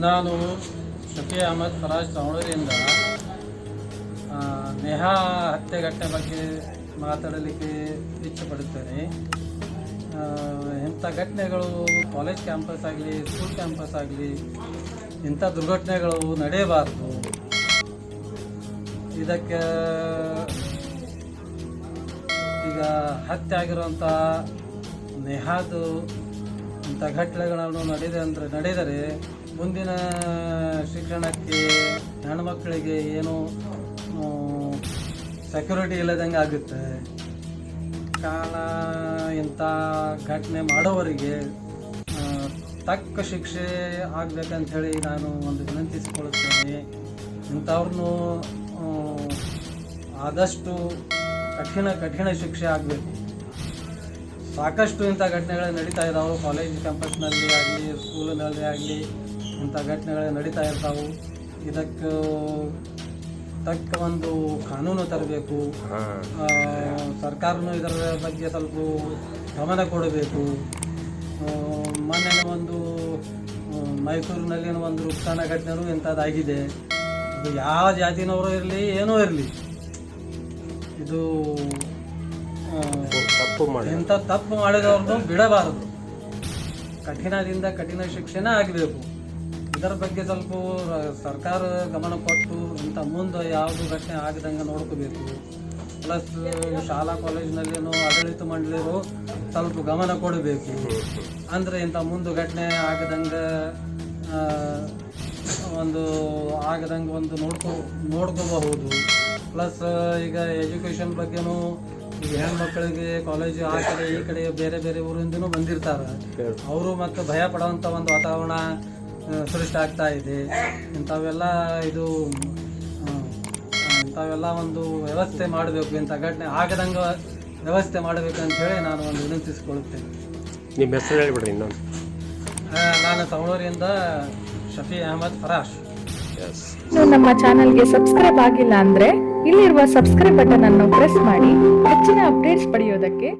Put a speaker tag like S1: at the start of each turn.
S1: ನಾನು ಶಫಿ ಅಹಮದ್ ಫರಾಜ್ ಆ, ನೇಹಾ ಹತ್ಯೆ ಘಟನೆ ಬಗ್ಗೆ ಮಾತಾಡಲಿಕ್ಕೆ ಇಚ್ಛೆಪಡುತ್ತೇನೆ. ಇಂಥ ಘಟನೆಗಳು ಕಾಲೇಜ್ ಕ್ಯಾಂಪಸ್ ಆಗಲಿ ಸ್ಕೂಲ್ ಕ್ಯಾಂಪಸ್ ಆಗಲಿ ಇಂಥ ದುರ್ಘಟನೆಗಳು ನಡೆಯಬಾರದು. ಇದಕ್ಕೆ ಈಗ ಹತ್ಯೆ ಆಗಿರುವಂಥ ನೇಹಾದು ಇಂಥ ಘಟನೆಗಳನ್ನು ನಡೆದ ಅಂದರೆ ನಡೆದರೆ ಮುಂದಿನ ಶಿಕ್ಷಣಕ್ಕೆ ಹೆಣ್ಮಕ್ಕಳಿಗೆ ಏನು ಸೆಕ್ಯೂರಿಟಿ ಇಲ್ಲದಂಗೆ ಆಗುತ್ತೆ. ಕಾಲ ಇಂಥ ಘಟನೆ ಮಾಡೋವರಿಗೆ ತಕ್ಕ ಶಿಕ್ಷೆ ಆಗ್ಬೇಕಂತ ಹೇಳಿ ನಾನು ಒಂದು ವಿನಂತಿಸಿಕೊಳ್ಳುತ್ತೇನೆ. ಇಂಥವ್ರನ್ನು ಆದಷ್ಟು ಕಠಿಣ ಕಠಿಣ ಶಿಕ್ಷೆ ಆಗಬೇಕು. ಸಾಕಷ್ಟು ಇಂಥ ಘಟನೆಗಳು ನಡೀತಾ ಇದ್ದಾವೆ. ಕಾಲೇಜ್ ಕ್ಯಾಂಪಸ್ನಲ್ಲಿ ಆಗಲಿ ಸ್ಕೂಲಿನಲ್ಲಿ ಆಗಲಿ ಇಂಥ ಘಟನೆಗಳು ನಡೀತಾ ಇರ್ತಾವೆ. ಇದಕ್ಕೆ ತಕ್ಕ ಒಂದು ಕಾನೂನು ತರಬೇಕು. ಸರ್ಕಾರನೂ ಇದರ ಬಗ್ಗೆ ಸ್ವಲ್ಪ ಗಮನ ಕೊಡಬೇಕು. ಮೊನ್ನೆ ಒಂದು ಮೈಸೂರಿನಲ್ಲಿನ ಒಂದು ರುಕ್ಸಾನ ಘಟನೆನೂ ಇಂಥದ್ದಾಗಿದೆ. ಇದು ಯಾವ ಜಾತಿನವರು ಇರಲಿ ಏನೂ ಇರಲಿ. ಇದು
S2: ತಪ್ಪು ಮಾಡಿ
S1: ಇಂಥ ತಪ್ಪು ಮಾಡಿದವ್ರದ್ದು ಬಿಡಬಾರದು. ಕಠಿಣದಿಂದ ಕಠಿಣ ಶಿಕ್ಷಣ ಆಗಬೇಕು. ಇದರ ಬಗ್ಗೆ ಸ್ವಲ್ಪ ಸರ್ಕಾರ ಗಮನ ಕೊಟ್ಟು ಇಂಥ ಮುಂದೆ ಯಾವುದು ಘಟನೆ ಆಗದಂಗೆ ನೋಡ್ಕೋಬೇಕು. ಪ್ಲಸ್ ಶಾಲಾ ಕಾಲೇಜಿನಲ್ಲಿನೂ ಆಡಳಿತ ಮಂಡಳಿಯರು ಸ್ವಲ್ಪ ಗಮನ ಕೊಡಬೇಕು. ಅಂದರೆ ಇಂಥ ಮುಂದೆ ಘಟನೆ ಆಗದಂಗೆ ಒಂದು ಆಗದಂಗೆ ಒಂದು ನೋಡ್ಕೋ, ನೋಡ್ಕೋಬಹುದು. ಪ್ಲಸ್ ಈಗ ಎಜುಕೇಷನ್ ಬಗ್ಗೆನೂ ಈಗ ಹೆಣ್ಮಕ್ಳಿಗೆ ಕಾಲೇಜು ಆ ಕಡೆ ಈ ಕಡೆ ಬೇರೆ ಬೇರೆ ಊರಿಂದನೂ ಬಂದಿರ್ತಾರೆ. ಅವರು ಮತ್ತು ಭಯ ಪಡುವಂಥ ಒಂದು ವಾತಾವರಣ ಸೃಷ್ಟಿ ಆಗ್ತಾ ಇದೆ. ಇಂಥವೆಲ್ಲ ಇದು ಇಂಥವೆಲ್ಲ ಒಂದು ವ್ಯವಸ್ಥೆ ಮಾಡಬೇಕು ಇಂಥ ಘಟನೆ ಆಗದಂಗೆ ವ್ಯವಸ್ಥೆ ಮಾಡಬೇಕು ಅಂತ ಹೇಳಿ ನಾನು ಒಂದು ವಿನಂತಿಸಿಕೊಳ್ಳುತ್ತೇನೆ.
S2: ನಿಮ್ಮ ಹೆಸರು ಹೇಳಿಬಿಡ್ರಿ ಇನ್ನೊಂದು.
S1: ನಾನು ತವಳೂರಿಂದ ಶಫಿ ಅಹಮದ್ ಫರಾಶ್.
S3: ನಮ್ಮ ಚಾನಲ್ಗೆ ಸಬ್ಸ್ಕ್ರೈಬ್ ಆಗಿಲ್ಲ ಅಂದ್ರೆ ಇಲ್ಲಿರುವ ಸಬ್ಸ್ಕ್ರೈಬ್ ಬಟನ್ ಅನ್ನು ಪ್ರೆಸ್ ಮಾಡಿ ಹೆಚ್ಚಿನ ಅಪ್ಡೇಟ್ಸ್ ಪಡೆಯೋದಕ್ಕೆ